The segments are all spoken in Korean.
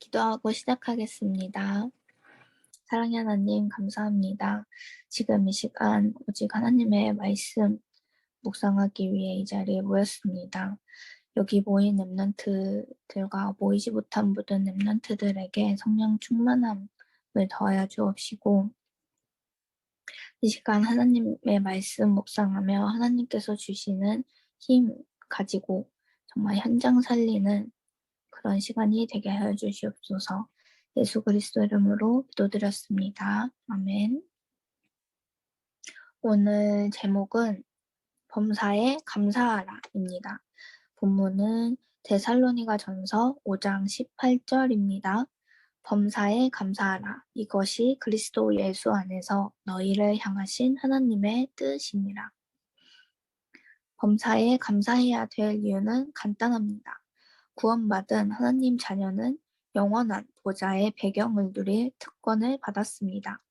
기도하고 시작하겠습니다. 사랑의 하나님 감사합니다. 지금 이 시간 오직 하나님의 말씀 묵상하기 위해 이 자리에 모였습니다. 여기 모인 랩런트들과 모이지 못한 모든 랩런트들에게 성령 충만함을 더하여 주옵시고 이 시간 하나님의 말씀 묵상하며 하나님께서 주시는 힘 가지고 정말 현장 살리는 그런 시간이 되게 하여 주시옵소서. 예수 그리스도 이름으로 기도드렸습니다. 아멘. 오늘 제목은 범사에 감사하라입니다. 본문은 데살로니가 전서 5장 18절입니다. 범사에 감사하라. 이것이 그리스도 예수 안에서 너희를 향하신 하나님의 뜻이니라. 범사에 감사해야 될 이유는 간단합니다. 구원받은 하나님 자녀는 영원한 보좌의 배경을 누릴 특권을 받았습니다.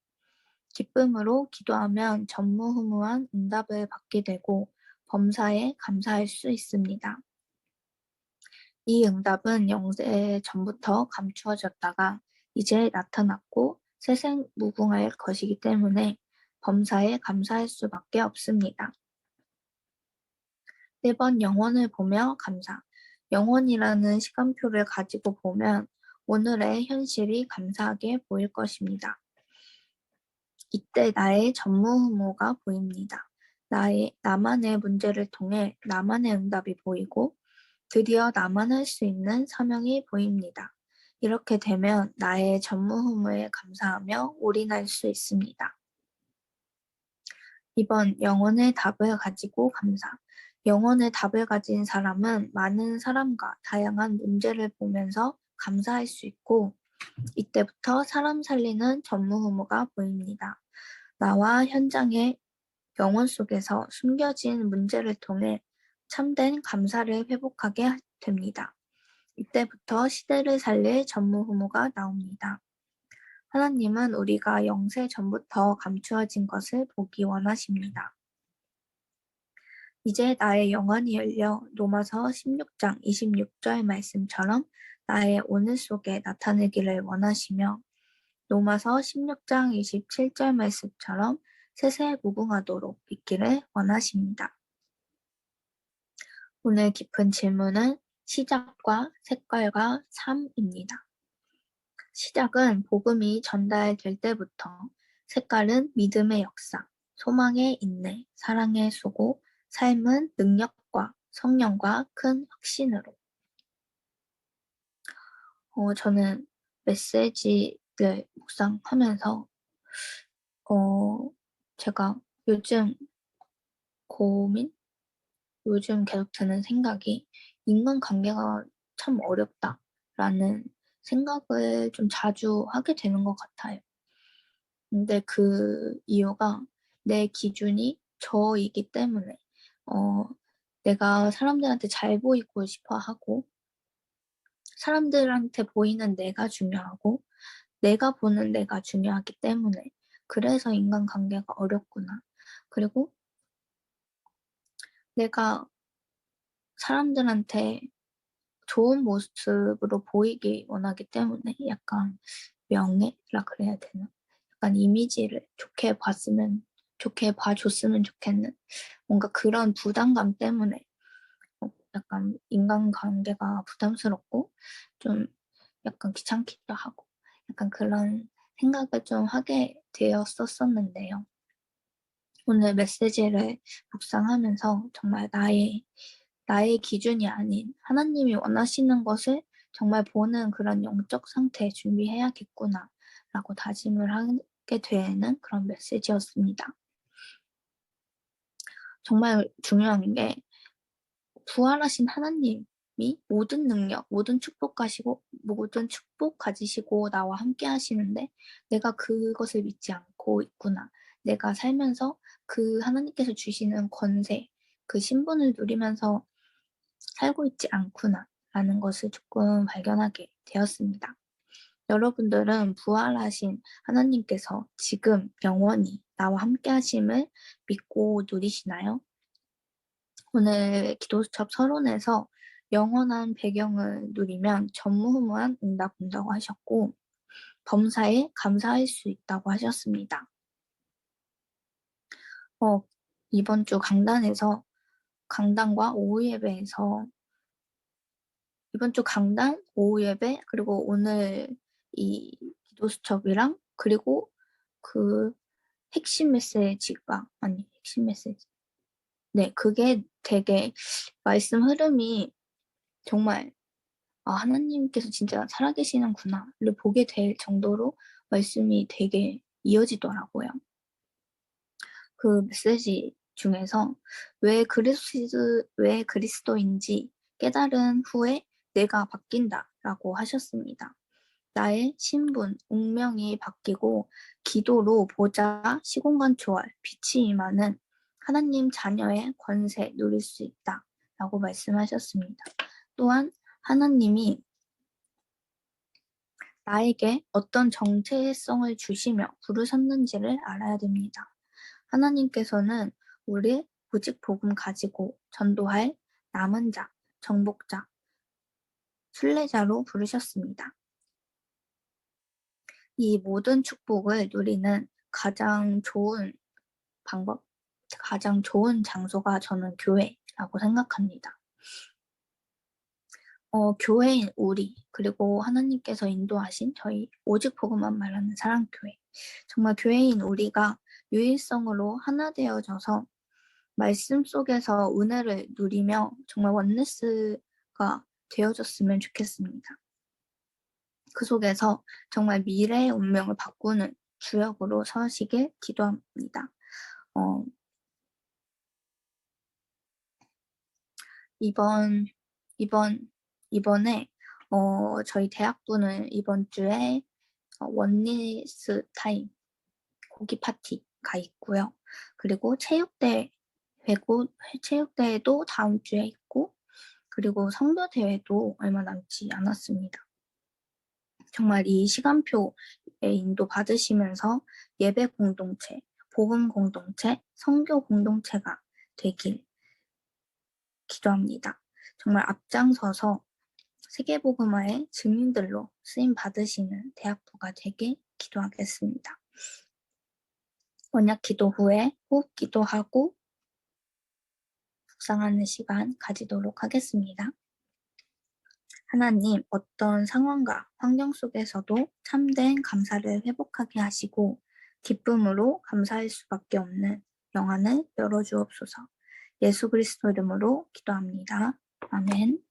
기쁨으로 기도하면 전무후무한 응답을 받게 되고 범사에 감사할 수 있습니다. 이 응답은 영세 전부터 감추어졌다가 이제 나타났고 세생무궁할 것이기 때문에 범사에 감사할 수밖에 없습니다. 1번 영원을 보며 감사. 영원이라는 시간표를 가지고 보면 오늘의 현실이 감사하게 보일 것입니다. 이때 나의 전무후무가 보입니다. 나의, 나만의 문제를 통해 나만의 응답이 보이고 드디어 나만 할 수 있는 사명이 보입니다. 이렇게 되면 나의 전무후무에 감사하며 올인할 수 있습니다. 이번 영혼의 답을 가지고 감사. 영혼의 답을 가진 사람은 많은 사람과 다양한 문제를 보면서 감사할 수 있고 이때부터 사람 살리는 전무후무가 보입니다. 나와 현장의 영혼 속에서 숨겨진 문제를 통해 참된 감사를 회복하게 됩니다. 이때부터 시대를 살릴 전무후무가 나옵니다. 하나님은 우리가 영세 전부터 감추어진 것을 보기 원하십니다. 이제 나의 영안이 열려 로마서 16장 26절 말씀처럼 나의 오늘 속에 나타내기를 원하시며 로마서 16장 27절 말씀처럼 세세 무궁하도록 있기를 원하십니다. 오늘 깊은 질문은 시작과 색깔과 삶입니다. 시작은 복음이 전달될 때부터, 색깔은 믿음의 역사, 소망의 인내, 사랑의 수고, 삶은 능력과 성령과 큰 확신으로. 어, 저는 메시지를 묵상하면서, 어, 제가 요즘 고민? 요즘 계속 드는 생각이 인간관계가 참 어렵다라는 생각을 좀 자주 하게 되는 것 같아요. 근데 그 이유가 내 기준이 저이기 때문에 어, 내가 사람들한테 잘 보이고 싶어 하고, 사람들한테 보이는 내가 중요하고, 내가 보는 내가 중요하기 때문에, 그래서 인간관계가 어렵구나. 그리고 내가 사람들한테 좋은 모습으로 보이기 원하기 때문에 약간 명예라 그래야 되나? 약간 이미지를 좋게 봤으면 좋게 봐줬으면 좋겠는 뭔가 그런 부담감 때문에 어, 약간 인간관계가 부담스럽고 좀 약간 귀찮기도 하고 약간 그런 생각을 좀 하게 되었었었는데요. 오늘 메시지를 묵상하면서 정말 나의 나의 기준이 아닌 하나님이 원하시는 것을 정말 보는 그런 영적 상태 준비해야겠구나 라고 다짐을 하게 되는 그런 메시지였습니다. 정말 중요한 게 부활하신 하나님이 모든 능력, 모든 축복 가시고 모든 축복 가지시고 나와 함께 하시는데 내가 그것을 믿지 않고 있구나. 내가 살면서 그 하나님께서 주시는 권세, 그 신분을 누리면서 살고 있지 않구나. 라는 것을 조금 발견하게 되었습니다. 여러분들은 부활하신 하나님께서 지금 영원히 나와 함께 하심을 믿고 누리시나요? 오늘 기도수첩 서론에서 영원한 배경을 누리면 전무후무한 응답 온다고 하셨고 범사에 감사할 수 있다고 하셨습니다. 어, 이번 주 강단에서 강단과 오후 예배에서 이번 주 강단, 오후 예배, 그리고 오늘 이 기도 수첩이랑 그리고 그 핵심 메시지가 아니 핵심 메시지 네 그게 되게 말씀 흐름이 정말 아 하나님께서 진짜 살아계시는구나를 보게 될 정도로 말씀이 되게 이어지더라고요. 그 메시지 중에서 왜 그리스도 왜 그리스도인지 깨달은 후에 내가 바뀐다라고 하셨습니다. 나의 신분, 운명이 바뀌고 기도로 보자 시공간 초월, 빛이 임하는 하나님 자녀의 권세 누릴 수 있다 라고 말씀하셨습니다. 또한 하나님이 나에게 어떤 정체성을 주시며 부르셨는지를 알아야 됩니다. 하나님께서는 우리 오직 복음 가지고 전도할 남은 자, 정복자, 순례자로 부르셨습니다. 이 모든 축복을 누리는 가장 좋은 방법, 가장 좋은 장소가 저는 교회라고 생각합니다. 어, 교회인 우리, 그리고 하나님께서 인도하신 저희 오직 복음만 말하는 사랑교회. 정말 교회인 우리가 유일성으로 하나 되어져서 말씀 속에서 은혜를 누리며 정말 원네스가 되어졌으면 좋겠습니다. 그 속에서 정말 미래의 운명을 바꾸는 주역으로 서시길 기도합니다. 어, 이번 이번 이번에 어, 저희 대학부는 이번 주에 어, 원리스 타임 고기 파티가 있고요. 그리고 체육대 회고 체육대회도 다음 주에 있고 그리고 성도 대회도 얼마 남지 않았습니다. 정말 이 시간표에 인도 받으시면서 예배 공동체, 복음 공동체, 성교 공동체가 되길 기도합니다. 정말 앞장서서 세계복음화의 증인들로 쓰임 받으시는 대학부가 되길 기도하겠습니다. 언약 기도 후에 호흡 기도하고 묵상하는 시간 가지도록 하겠습니다. 하나님, 어떤 상황과 환경 속에서도 참된 감사를 회복하게 하시고 기쁨으로 감사할 수밖에 없는 영안을 열어주옵소서. 예수 그리스도 이름으로 기도합니다. 아멘.